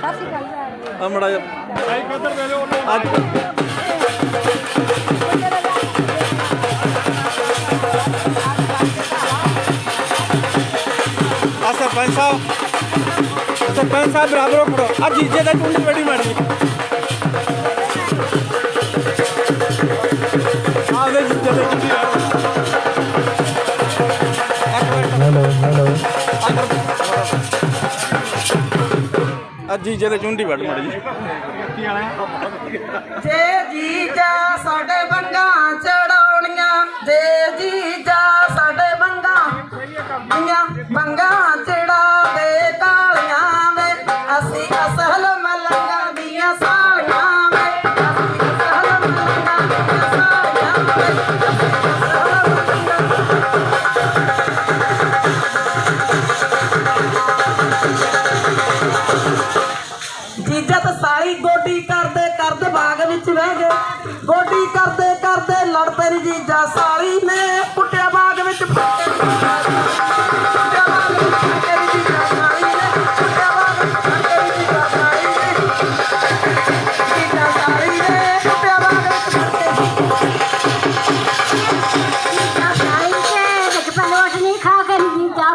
ਸਾਸੀ ਗੱਲ ਹੈ ਆ ਮੜਾ ਭਾਈ ਕਦਰ ਵੇਲੇ ਉਹਨਾਂ ਆ ਸਰਪੰਚ ਸਾਹਿਬ। ਸਰਪੰਚ ਸਾਹਿਬ, ਬਰਾਬਰ ਉਪੜੋ ਆ ਜੀਜੇ ਦਾ ਟੁੰਡ ਬੜੀ ਮਾਰਨੀ ਆ ਦੇ ਜੀਜੇ ਦੇ ਟੁੰਡੀ ਅੱਜ ਜੀਜੇ ਦੇ ਚੁੰਡੀ ਵੱਢ ਮੜੀ ਜੇ ਜੀਜਾ ਬੀਜਾ ਸਾਲੀ ਨੇ ਪੁੱਟਿਆ ਬਾਗ ਵਿੱਚ ਖਾ ਕਰੀ ਜਾ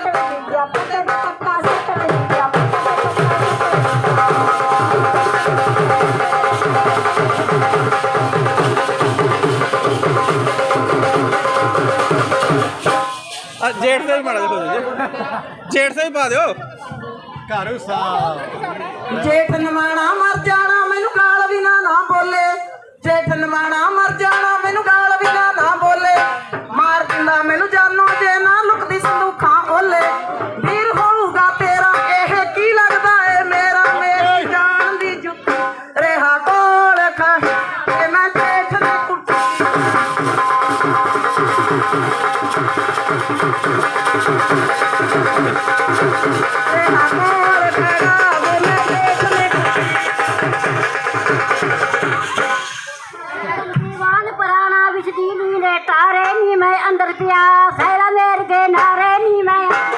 ਜੇਠ ਸਾਹਿਬ ਮਾੜਾ ਜਿਹਾ ਜੀ ਜੇਠ ਸਾਹਿਬ ਪਾ ਦਿਓ। ਘਰ ਸਾਹਿਬ ਜੇਠ ਨਮਾਣਾ ਮਰ ਜਾਣਾ ਮੈਨੂੰ ਕਾਲ ਵੀ ਨਾ ਨਾ ਬੋਲੇ। ਜੇਠ ਨਮਾਣਾ ਮਰ ਜਾਣਾ ਤਾਰੇ ਨੀ ਮੈਂ ਅੰਦਰ ਪਿਆ। ਸਹਿਰਾ ਮੇਰ ਕੇ ਨਾਰੇ ਨੀ ਮੈਂ